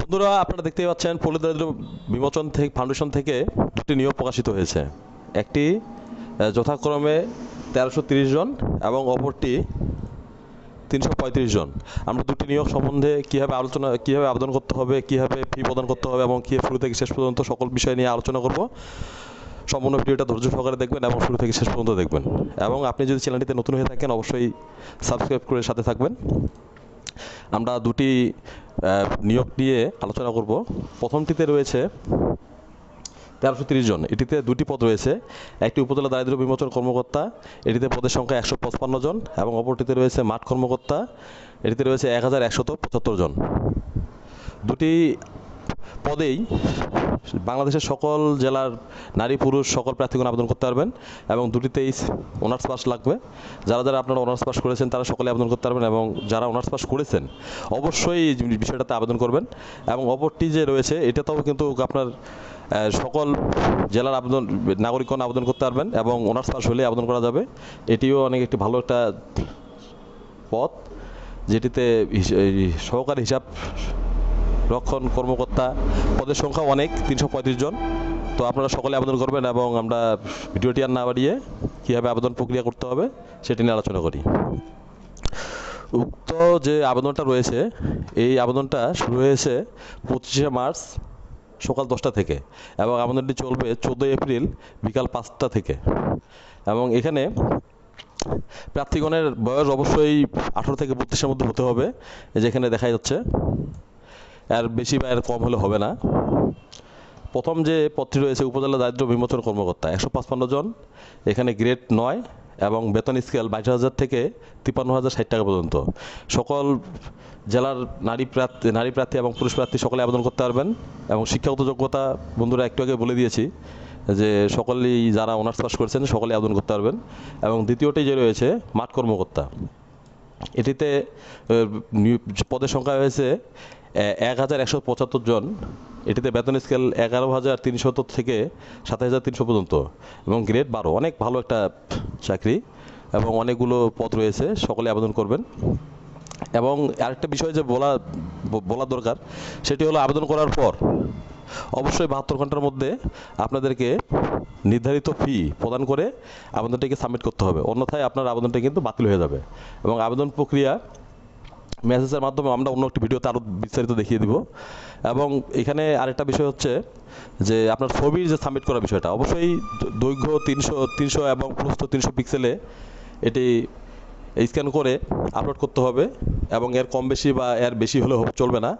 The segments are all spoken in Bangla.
বন্ধুরা, আপনারা দেখতেই পাচ্ছেন পল্লী দারিদ্র বিমোচন থেকে, ফাউন্ডেশন থেকে দুটি নিয়োগ প্রকাশিত হয়েছে। একটি যথাক্রমে তেরোশো তিরিশ জন এবং অপরটি তিনশো পঁয়ত্রিশ জন। আমরা দুটি নিয়োগ সম্বন্ধে কীভাবে আলোচনা, কীভাবে আবেদন করতে হবে, কীভাবে ফি প্রদান করতে হবে এবং কী শুরু থেকে শেষ পর্যন্ত সকল বিষয় নিয়ে আলোচনা করব, সম্পূর্ণ ভিডিওটা ধৈর্য সহকারে দেখবেন এবং শুরু থেকে শেষ পর্যন্ত দেখবেন। এবং আপনি যদি চ্যানেলটিতে নতুন হয়ে থাকেন, অবশ্যই সাবস্ক্রাইব করে সাথে থাকবেন। আমরা দুটি নিয়োগ নিয়ে আলোচনা করব। প্রথমটিতে রয়েছে তেরোশো তিরিশ জন। এটিতে দুটি পদ রয়েছে। একটি উপজেলা দারিদ্র্য বিমোচন কর্মকর্তা, এটিতে পদের সংখ্যা একশো পঁচপান্ন জন এবং অপরটিতে রয়েছে মাঠ কর্মকর্তা, এটিতে রয়েছে এক হাজার একশত পঁচাত্তর জন। দুটি পদেই বাংলাদেশের সকল জেলার নারী, পুরুষ সকল প্রার্থীগণ আবেদন করতে পারবেন এবং দুটিতেই অনার্স পাস লাগবে। যারা যারা আপনারা অনার্স পাস করেছেন, তারা সকলে আবেদন করতে পারবেন এবং যারা অনার্স পাস করেছেন, অবশ্যই বিষয়টাতে আবেদন করবেন এবং অপরটি যে রয়েছে, এটাতেও কিন্তু আপনার সকল জেলার আবেদন, নাগরিকগণ আবেদন করতে পারবেন এবং অনার্স পাস হলে আবেদন করা যাবে। এটিও অনেক একটি ভালো একটা পথ, যেটিতে সহকারী হিসাব রক্ষণ কর্মকর্তা পদের সংখ্যা অনেক, তিনশো পঁয়ত্রিশ জন। তো আপনারা সকলে আবেদন করবেন এবং আমরা ভিডিওটি আর না বাড়িয়ে কীভাবে আবেদন প্রক্রিয়া করতে হবে সেটি নিয়ে আলোচনা করি। উক্ত যে আবেদনটা রয়েছে, এই আবেদনটা শুরু হয়েছে পঁচিশে মার্চ সকাল দশটা থেকে এবং আবেদনটি চলবে চোদ্দোই এপ্রিল বিকাল পাঁচটা থেকে। এবং এখানে প্রার্থীগণের বয়স অবশ্যই আঠারো থেকে বত্রিশের মধ্যে হতে হবে, যেখানে দেখা যাচ্ছে আর বেশি বা এর কম হলে হবে না। প্রথম যে পদটি রয়েছে, উপজেলা দারিদ্র বিমোচন কর্মকর্তা, একশো পাঁচপান্ন জন, এখানে গ্রেড নয় এবং বেতন স্কেল বাইশ হাজার থেকে তিপ্পান্ন হাজার ষাট টাকা পর্যন্ত। সকল জেলার নারী প্রার্থী নারী প্রার্থী এবং পুরুষ প্রার্থী সকলে আবেদন করতে পারবেন এবং শিক্ষাগত যোগ্যতা বন্ধুরা একটু আগে বলে দিয়েছি যে সকলেই যারা অনার্স পাস করেছেন সকলে আবেদন করতে পারবেন। এবং দ্বিতীয়টি যে রয়েছে, মাঠ কর্মকর্তা। এটিতে পদের সংখ্যা হয়েছে এক হাজার একশো পঁচাত্তর জন, এটিতে বেতন স্কেল এগারো হাজার তিনশত থেকে সাত হাজার তিনশো পর্যন্ত, এবং গ্রেড বারো, অনেক ভালো একটা চাকরি, এবং অনেকগুলো পদ রয়েছে, সকলে আবেদন করবেন। এবং আরেকটা বিষয় যে বলা বলা দরকার, সেটি হলো আবেদন করার পর অবশ্যই বাহাত্তর ঘণ্টার মধ্যে আপনাদেরকে নির্ধারিত ফি প্রদান করে আবেদনটিকে সাবমিট করতে হবে। অন্যথায় আপনার আবেদনটা কিন্তু বাতিল হয়ে যাবে। এবং আবেদন প্রক্রিয়া মেসেজের মাধ্যমে আমরা অন্য একটি ভিডিওতে আরও বিস্তারিত দেখিয়ে দিব। এবং এখানে আরেকটা বিষয় হচ্ছে যে আপনার ছবির যে সাবমিট করার বিষয়টা, অবশ্যই দৈর্ঘ্য তিনশো তিনশো এবং প্রস্থ তিনশো পিক্সেলে এটি স্ক্যান করে আপলোড করতে হবে এবং এর কম বেশি বা এর বেশি হলে চলবে না।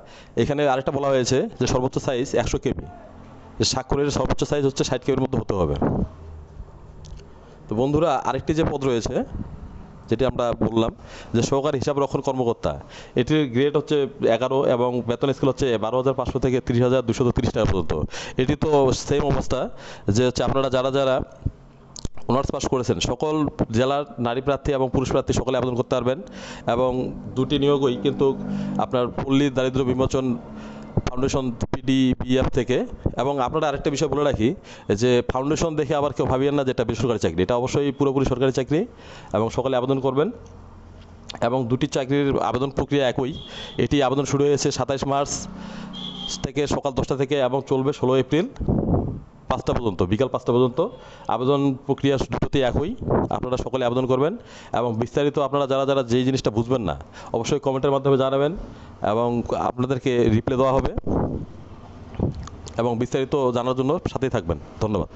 এখানে আরেকটা বলা হয়েছে যে সর্বোচ্চ সাইজ একশো কেবি। স্বাক্ষরের সর্বোচ্চ সাইজ হচ্ছে ষাট কেবির মধ্যে হতে হবে। তো বন্ধুরা, আরেকটি যে পদ রয়েছে যেটি আমরা বললাম যে সহকারী হিসাব রক্ষণ কর্মকর্তা, এটির গ্রেড হচ্ছে এগারো এবং বেতন স্কেল হচ্ছে বারো হাজার পাঁচশো থেকে তিরিশ হাজার দুশো তিরিশ টাকা পর্যন্ত। এটি তো সেম অবস্থা যে হচ্ছে আপনারা যারা যারা অনার্স পাস করেছেন, সকল জেলার নারী প্রার্থী এবং পুরুষ প্রার্থী সকলে আবেদন করতে পারবেন এবং দুটি নিয়োগই কিন্তু আপনার পল্লী দারিদ্র বিমোচন ফাউন্ডেশন পিডি পিএফ থেকে। এবং আপনারা আরেকটা বিষয় বলে রাখি যে ফাউন্ডেশন দেখে আবার কেউ ভাবিয়েন না যে এটা বেসরকারি চাকরি। এটা অবশ্যই পুরোপুরি সরকারি চাকরি এবং সকলে আবেদন করবেন। এবং দুটি চাকরির আবেদন প্রক্রিয়া একই। এটি আবেদন শুরু হয়েছে সাতাইশ মার্চ থেকে সকাল দশটা থেকে এবং চলবে ষোলো এপ্রিল পাঁচটা পর্যন্ত, বিকাল পাঁচটা পর্যন্ত। আবেদন প্রক্রিয়া দুটোতেই একই। আপনারা সকলে আবেদন করবেন। এবং বিস্তারিত আপনারা যারা যারা যেই জিনিসটা বুঝবেন না, অবশ্যই কমেন্টের মাধ্যমে জানাবেন এবং আপনাদেরকে রিপ্লাই দেওয়া হবে। এবং বিস্তারিত জানার জন্য সাথেই থাকবেন। ধন্যবাদ।